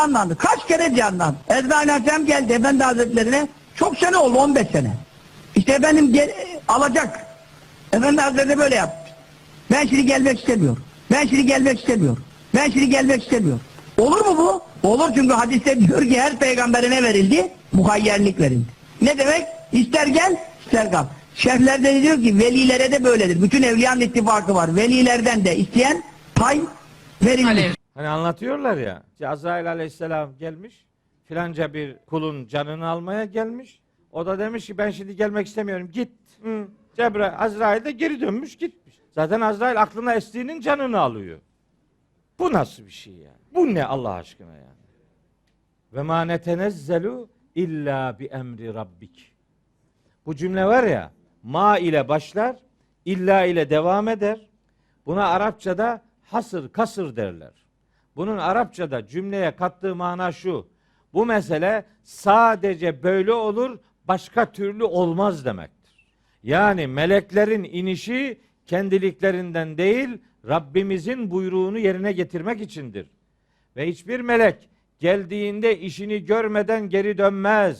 canlandı. Kaç kere canlandı. Ezrail Aleyhisselam geldi Efendi Hazretlerine. Çok sene oldu 15 sene. İşte gel, alacak. Efendi Hazretleri böyle yaptı. Ben şimdi gelmek istemiyorum. Ben şimdi gelmek istemiyorum. Ben şimdi gelmek istemiyorum. Olur mu bu? Olur çünkü hadiste diyor ki her peygambere ne verildi? Muhayyerlik verildi. Ne demek? İster gel, ister kal. Şerhlerde de diyor ki velilere de böyledir. Bütün evliyanın ittifakı var. Velilerden de isteyen pay verilmiş. Hani anlatıyorlar ya. Azrail aleyhisselam gelmiş. Filanca bir kulun canını almaya gelmiş. O da demiş ki ben şimdi gelmek istemiyorum. Git. Hı. Cebrail, Azrail de geri dönmüş gitmiş. Zaten Azrail aklına estiğinin canını alıyor. Bu nasıl bir şey yani? Bu ne Allah aşkına yani? Ve ma netenezzelu illa bi emri rabbik. Bu cümle var ya ma ile başlar, illa ile devam eder. Buna Arapçada hasır kasır derler. Bunun Arapçada cümleye kattığı mana şu. Bu mesele sadece böyle olur, başka türlü olmaz demektir. Yani meleklerin inişi kendiliklerinden değil, Rabbimizin buyruğunu yerine getirmek içindir. Ve hiçbir melek geldiğinde işini görmeden geri dönmez.